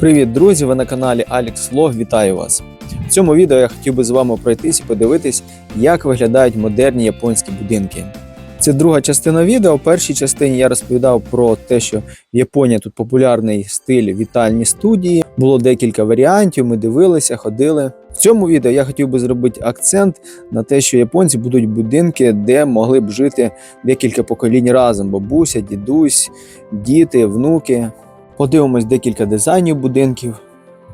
Привіт, друзі! Ви на каналі Alex Vlog. Вітаю вас! В цьому відео я хотів би з вами пройтись і подивитись, як виглядають модерні японські будинки. Це друга частина відео. В першій частині я розповідав про те, що в Японії тут популярний стиль вітальні студії. Було декілька варіантів. Ми дивилися, ходили. В цьому відео я хотів би зробити акцент на те, що японці будуть будинки, де могли б жити декілька поколінь разом: бабуся, дідусь, діти, внуки. Подивимось декілька дизайнів будинків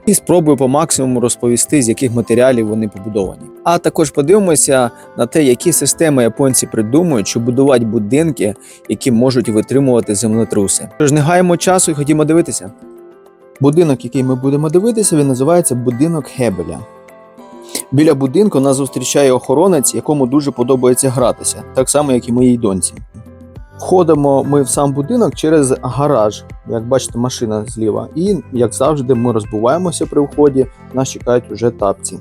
і спробую по максимуму розповісти, з яких матеріалів вони побудовані. А також подивимося на те, які системи японці придумують, щоб будувати будинки, які можуть витримувати землетруси. Тож не гаємо часу і ходімо дивитися. Будинок, який ми будемо дивитися, він називається будинок Гебеля. Біля будинку нас зустрічає охоронець, якому дуже подобається гратися, так само, як і моїй доньці. Входимо ми в сам будинок через гараж, як бачите, машина зліва. І, як завжди, ми розбуваємося при вході, нас чекають уже тапці.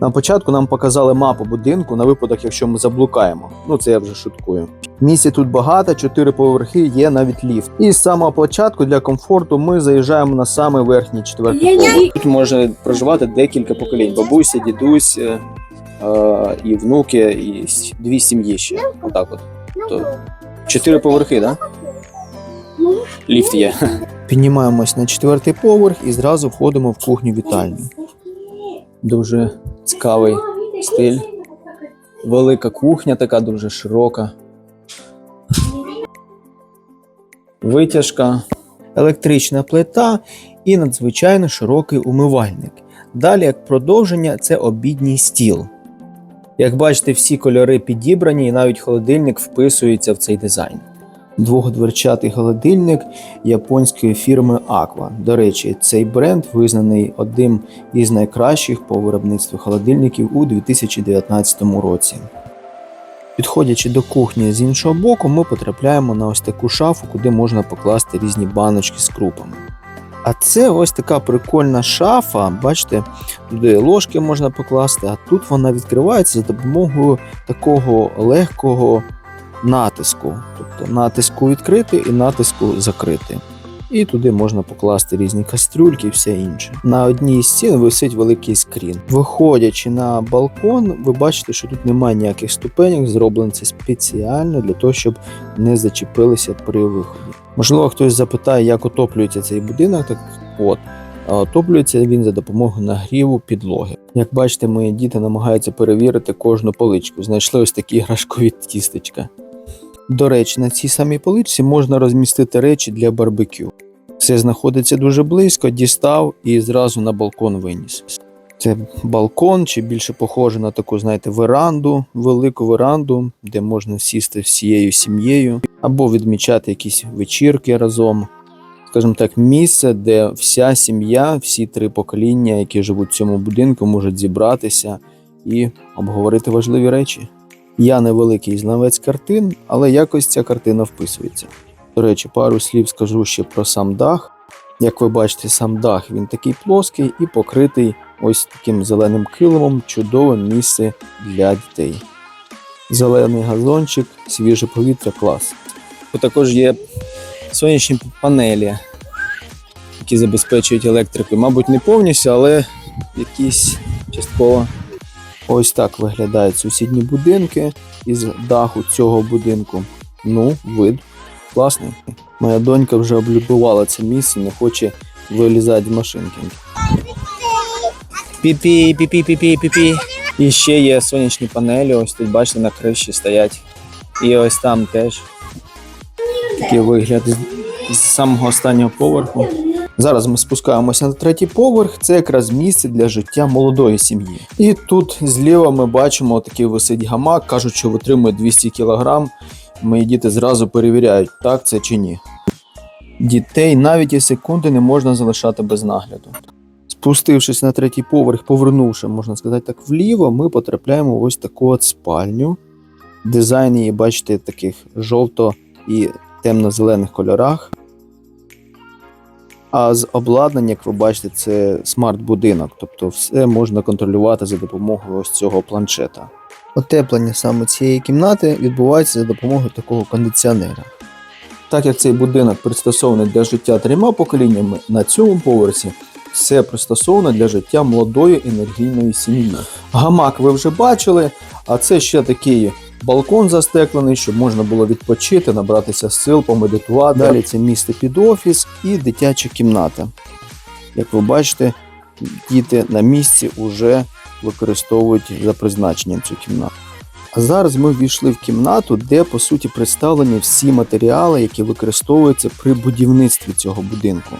На початку нам показали мапу будинку на випадок, якщо ми заблукаємо. Ну це я вже шуткую. Місця тут багато, чотири поверхи, є навіть ліфт. І з самого початку для комфорту ми заїжджаємо на самий верхній четвертий поверх. Тут може проживати декілька поколінь: бабуся, дідусь, е, е, і внуки, і дві сім'ї ще. Отак от. Чотири поверхи, так? Ліфт є. Піднімаємось на четвертий поверх і зразу входимо в кухню вітальню. Дуже цікавий стиль. Велика кухня, така дуже широка. Витяжка, електрична плита і надзвичайно широкий умивальник. Далі, як продовження, це обідній стіл. Як бачите, всі кольори підібрані, і навіть холодильник вписується в цей дизайн. Двогодверчатий холодильник японської фірми Aqua. До речі, цей бренд визнаний одним із найкращих по виробництву холодильників у 2019 році. Підходячи до кухні з іншого боку, ми потрапляємо на ось таку шафу, куди можна покласти різні баночки з крупами. А це ось така прикольна шафа. Бачите, туди ложки можна покласти, а тут вона відкривається за допомогою такого легкого натиску. Тобто натиску відкрити і натиску закрити. І туди можна покласти різні кастрюльки і все інше. На одній з стін висить великий скрін. Виходячи на балкон, ви бачите, що тут немає ніяких ступенек, зроблено це спеціально для того, щоб не зачепилися при виході. Можливо, хтось запитає, як отоплюється цей будинок. Так от, отоплюється він за допомогою нагріву підлоги. Як бачите, мої діти намагаються перевірити кожну поличку. Знайшли ось такі іграшкові тістечка. До речі, на цій самій поличці можна розмістити речі для барбекю. Все знаходиться дуже близько, дістав і зразу на балкон виніс. Це балкон, чи більше похоже на таку, знаєте, веранду, велику веранду, де можна сісти всією сім'єю, або відмічати якісь вечірки разом. Скажімо так, місце, де вся сім'я, всі три покоління, які живуть в цьому будинку, можуть зібратися і обговорити важливі речі. Я не великий знавець картин, але якось ця картина вписується. До речі, пару слів скажу ще про сам дах. Як ви бачите, сам дах він такий плоский і покритий ось таким зеленим килимом, чудове місце для дітей. Зелений газончик, свіже повітря, клас. Також є сонячні панелі, які забезпечують електрику. Мабуть, не повністю, але якісь частково. Ось так виглядають сусідні будинки із даху цього будинку. Ну, вид класний. Моя донька вже облюбувала це місце, не хоче вилізати з машинки. Пі-пі, пі-пі, пі-пі, пі-пі. І ще є сонячні панелі, ось тут, бачите, на криші стоять. І ось там теж такий вигляд з- самого останнього поверху. Зараз ми спускаємося на третій поверх. Це якраз місце для життя молодої сім'ї. І тут зліва ми бачимо такий висить гамак, кажуть, що витримує 200 кг. Мої діти зразу перевіряють, так це чи ні. Дітей навіть і секунди не можна залишати без нагляду. Спустившись на третій поверх, повернувши, можна сказати так, вліво, ми потрапляємо в ось таку от спальню. Дизайн її, бачите, таких жовто і темно-зелених кольорах. А з обладнання, як ви бачите, це смарт-будинок, тобто все можна контролювати за допомогою ось цього планшета. Отеплення саме цієї кімнати відбувається за допомогою такого кондиціонера. Так як цей будинок пристосований для життя трьома поколіннями, на цьому поверсі все пристосовано для життя молодої енергійної сім'ї. Гамак ви вже бачили, а це ще такий балкон застеклений, щоб можна було відпочити, набратися сил, помедитувати. Далі це місце під офіс і дитяча кімната. Як ви бачите, діти на місці вже використовують за призначенням цю кімнату. А зараз ми ввійшли в кімнату, де по суті представлені всі матеріали, які використовуються при будівництві цього будинку.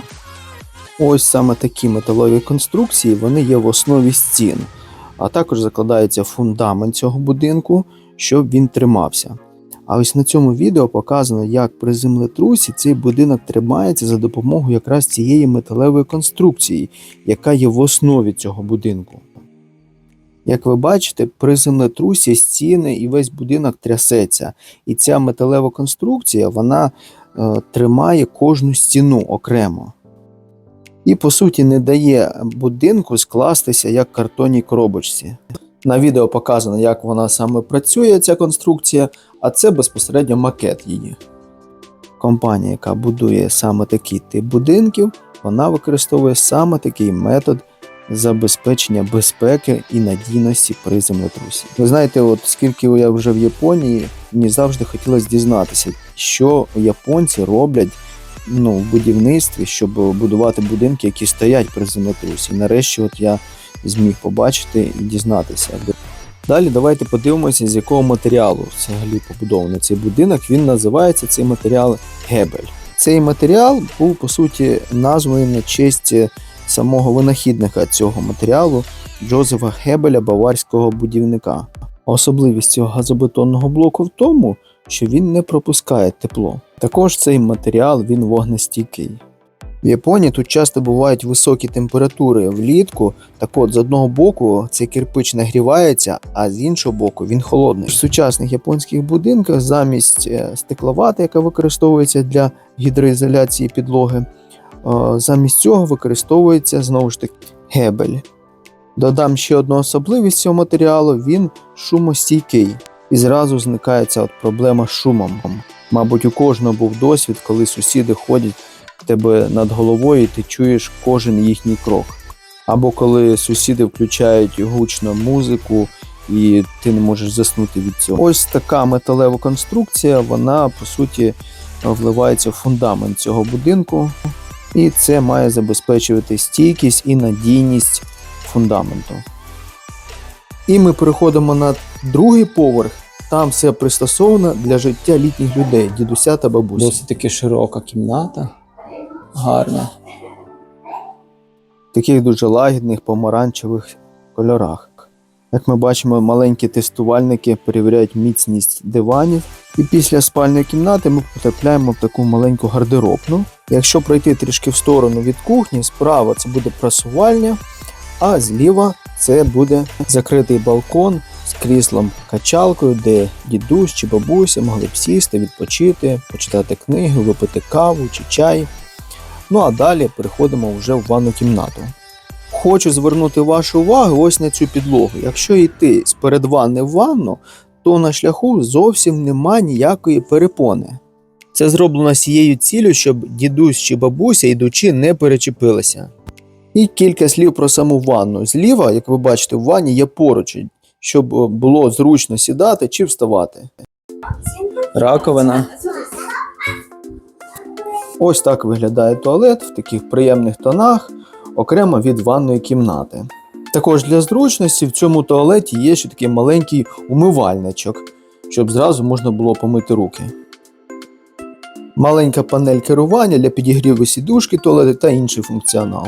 Ось саме такі металові конструкції вони є в основі стін, а також закладається фундамент цього будинку, щоб він тримався. А ось на цьому відео показано, як при землетрусі цей будинок тримається за допомогою якраз цієї металевої конструкції, яка є в основі цього будинку. Як ви бачите, при землетрусі стіни і весь будинок трясеться, і ця металева конструкція вона е, тримає кожну стіну окремо. І по суті не дає будинку скластися як картонній коробочці. На відео показано, як вона саме працює, ця конструкція, а це безпосередньо макет її. Компанія, яка будує саме такий тип будинків, вона використовує саме такий метод забезпечення безпеки і надійності при землетрусі. Ви знаєте, от скільки я вже в Японії, мені завжди хотілося дізнатися, що японці роблять ну, в будівництві, щоб будувати будинки, які стоять при землетрусі. І нарешті от я зміг побачити і дізнатися. Далі давайте подивимося, з якого матеріалу взагалі побудований цей будинок. Він називається цей матеріал гебель. Цей матеріал був по суті названий на честь самого винахідника цього матеріалу Джозефа Гебеля, баварського будівника. Особливість цього газобетонного блоку в тому, що він не пропускає тепло. Також цей матеріал він вогнестійкий. В Японії тут часто бувають високі температури влітку. Так от, з одного боку цей кирпич нагрівається, а з іншого боку він холодний. В сучасних японських будинках замість е, стекловати, яка використовується для гідроізоляції підлоги, е, замість цього використовується знову ж таки гебель. Додам ще одну особливість цього матеріалу: він шумостійкий. І зразу зникає ця от проблема з шумом. Мабуть, у кожного був досвід, коли сусіди ходять в тебе над головою, і ти чуєш кожен їхній крок. Або коли сусіди включають гучно музику, і ти не можеш заснути від цього. Ось така металева конструкція, вона по суті вливається в фундамент цього будинку, і це має забезпечувати стійкість і надійність фундаменту. І ми переходимо на другий поверх. Там все пристосовано для життя літніх людей, дідуся та бабусі. Досить таки широка кімната, гарна. В таких дуже лагідних помаранчевих кольорах. Як ми бачимо, маленькі тестувальники перевіряють міцність диванів. І після спальної кімнати ми потрапляємо в таку маленьку гардеробну. Якщо пройти трішки в сторону від кухні, справа це буде прасувальня, а зліва це буде закритий балкон з кріслом качалкою, де дідусь чи бабуся могли б сісти, відпочити, почитати книги, випити каву чи чай. Ну а далі переходимо вже в ванну кімнату. Хочу звернути вашу увагу ось на цю підлогу. Якщо йти з передванни в ванну, то на шляху зовсім нема ніякої перепони. Це зроблено з цією ціллю, щоб дідусь чи бабуся, йдучи, не перечепилися. І кілька слів про саму ванну. Зліва, як ви бачите, в ванні є поручень, щоб е, було зручно сідати чи вставати. Раковина. Ось так виглядає туалет в таких приємних тонах, окремо від ванної кімнати. Також для зручності в цьому туалеті є ще такий маленький умивальничок, щоб зразу можна було помити руки. Маленька панель керування для підігріву сідушки туалету та інший функціонал.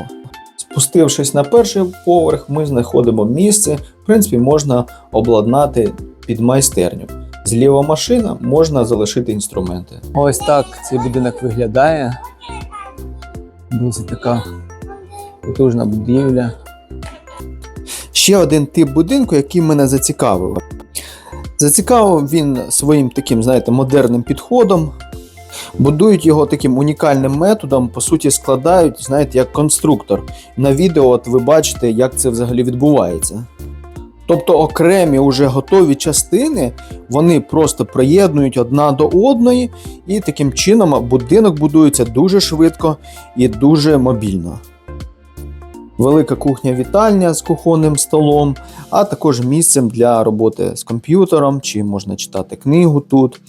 Спустившись на перший поверх, ми знаходимо місце, в принципі, можна обладнати під майстерню. Зліва машина можна залишити інструменти. Ось так цей будинок виглядає. Досить така потужна будівля. Ще один тип будинку, який мене зацікавив. Зацікавив він своїм таким, знаєте, модерним підходом. Будують його таким унікальним методом, по суті, складають, знаєте, як конструктор. На відео от ви бачите, як це взагалі відбувається. Тобто окремі уже готові частини вони просто приєднують одна до одної, і таким чином будинок будується дуже швидко і дуже мобільно. велика кухня-вітальня з кухонним столом, а також місцем для роботи з комп'ютером, чи можна читати книгу тут.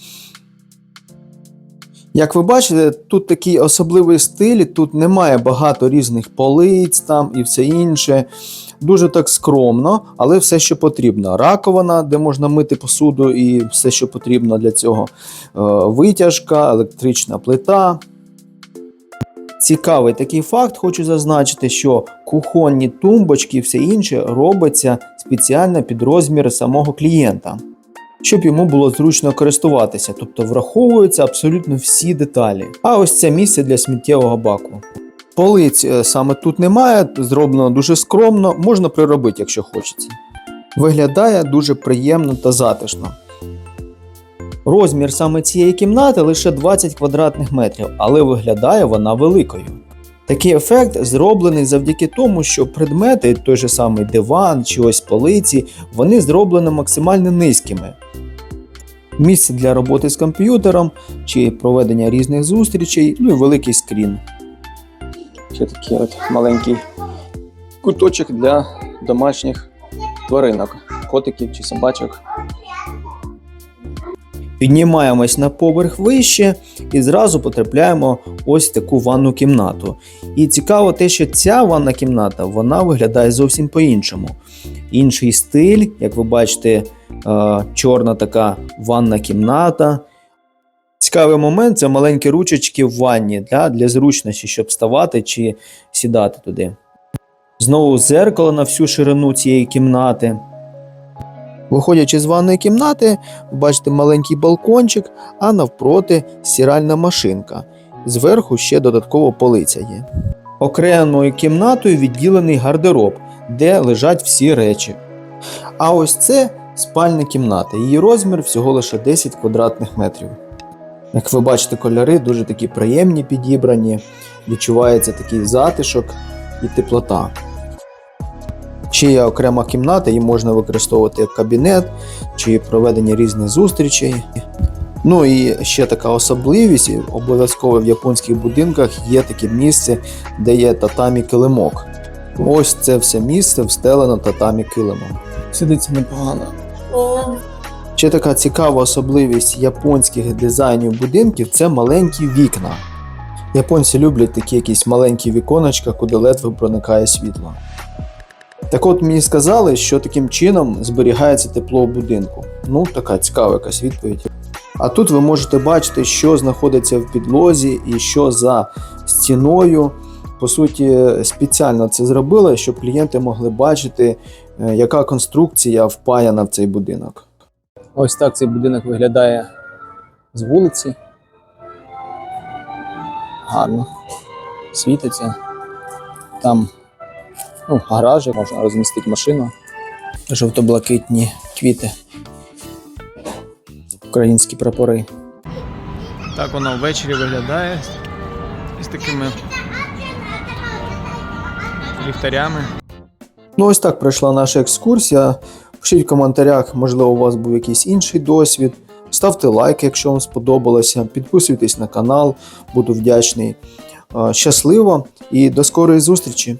Як ви бачите, тут такий особливий стиль, тут немає багато різних полиць там і все інше. Дуже так скромно, але все, що потрібно. Раковина, де можна мити посуду, і все, що потрібно для цього. Е, Витяжка, електрична плита. Цікавий такий факт, хочу зазначити, що кухонні тумбочки і все інше робиться спеціально під розмір самого клієнта, щоб йому було зручно користуватися, тобто враховуються абсолютно всі деталі. А ось це місце для сміттєвого баку. Полиць е, саме тут немає, зроблено дуже скромно, можна приробити, якщо хочеться. Виглядає дуже приємно та затишно. Розмір саме цієї кімнати лише 20 квадратних метрів, але виглядає вона великою. Такий ефект зроблений завдяки тому, що предмети, той же самий диван чи ось полиці, вони зроблені максимально низькими. Місце для роботи з комп'ютером чи проведення різних зустрічей, ну і великий скрін. Ще такий от маленький куточок для домашніх тваринок, котиків чи собачок. Піднімаємось на поверх вище і зразу потрапляємо ось таку ванну кімнату. І цікаво те, що ця ванна кімната вона виглядає зовсім по-іншому. Інший стиль, як ви бачите, е, чорна така ванна кімната. Цікавий момент це маленькі ручечки в ванні для, для зручності, щоб вставати чи сідати туди. Знову зеркало на всю ширину цієї кімнати. Виходячи з ванної кімнати, бачите маленький балкончик, а навпроти стиральна машинка. Зверху ще додатково полиця є. Окремою кімнатою відділений гардероб, де лежать всі речі. А ось це спальня кімната. Її розмір всього лише 10 квадратних метрів. Як ви бачите, кольори дуже такі приємні підібрані, відчувається такий затишок і теплота. Ще є окрема кімната, її можна використовувати як кабінет чи проведення різних зустрічей. Ну і ще така особливість, обов'язково в японських будинках є таке місце, де є татамі килимок. Ось це все місце встелено татамі килимом. Сидиться непогано. Ще така цікава особливість японських дизайнів будинків це маленькі вікна. Японці люблять такі якісь маленькі віконечка, куди ледве проникає світло. Так от мені сказали, що таким чином зберігається тепло в будинку. Ну, така цікава якась відповідь. А тут ви можете бачити, що знаходиться в підлозі і що за стіною. По суті, спеціально це зробили, щоб клієнти могли бачити, е, яка конструкція впаяна в цей будинок. Ось так цей будинок виглядає з вулиці. Гарно. Світиться. Там ну, гаражі, можна розмістити машину. Жовто-блакитні квіти. Українські прапори. Так воно ввечері виглядає з такими ліхтарями. Ну, ось так пройшла наша екскурсія. Пишіть в коментарях, можливо, у вас був якийсь інший досвід. Ставте лайк, якщо вам сподобалося. Підписуйтесь на канал, буду вдячний. Щасливо і до скорої зустрічі!